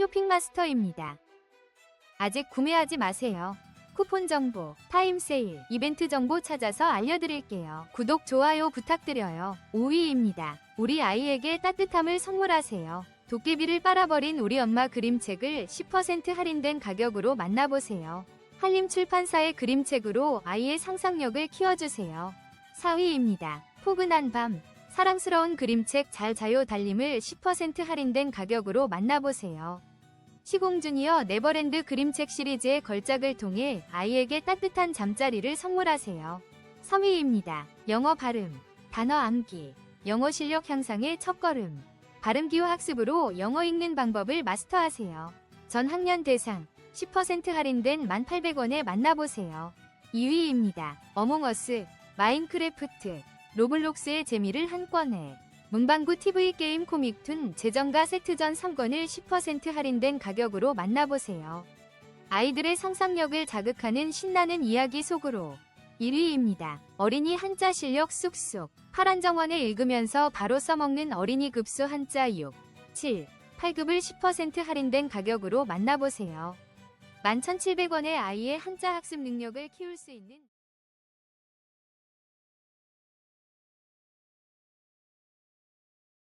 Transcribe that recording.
쇼핑마스터입니다. 아직 구매하지 마세요. 쿠폰 정보, 타임 세일, 이벤트 정보 찾아서 알려드릴게요. 구독, 좋아요 부탁드려요. 5위입니다. 우리 아이에게 따뜻함을 선물하세요. 도깨비를 빨아버린 우리 엄마 그림책을 10% 할인된 가격으로 만나보세요. 한림 출판사의 그림책으로 아이의 상상력을 키워주세요. 4위입니다. 포근한 밤, 사랑스러운 그림책 잘 자요 달림을 10% 할인된 가격으로 만나보세요. 시공주니어 네버랜드 그림책 시리즈의 걸작을 통해 아이에게 따뜻한 잠자리를 선물하세요. 3위입니다. 영어 발음, 단어 암기, 영어 실력 향상의 첫걸음. 발음기호 학습으로 영어 읽는 방법을 마스터하세요. 전 학년 대상 10% 할인된 1,800원에 만나보세요. 2위입니다. 어몽어스, 마인크래프트, 로블록스의 재미를 한 권에 문방구 TV 게임 코믹툰 재정가 세트전 3권을 10% 할인된 가격으로 만나보세요. 아이들의 상상력을 자극하는 신나는 이야기 속으로 1위입니다. 어린이 한자 실력 쑥쑥 파란 정원에 읽으면서 바로 써먹는 어린이 급수 한자 6, 7, 8급을 10% 할인된 가격으로 만나보세요. 11,700원의 아이의 한자 학습 능력을 키울 수 있는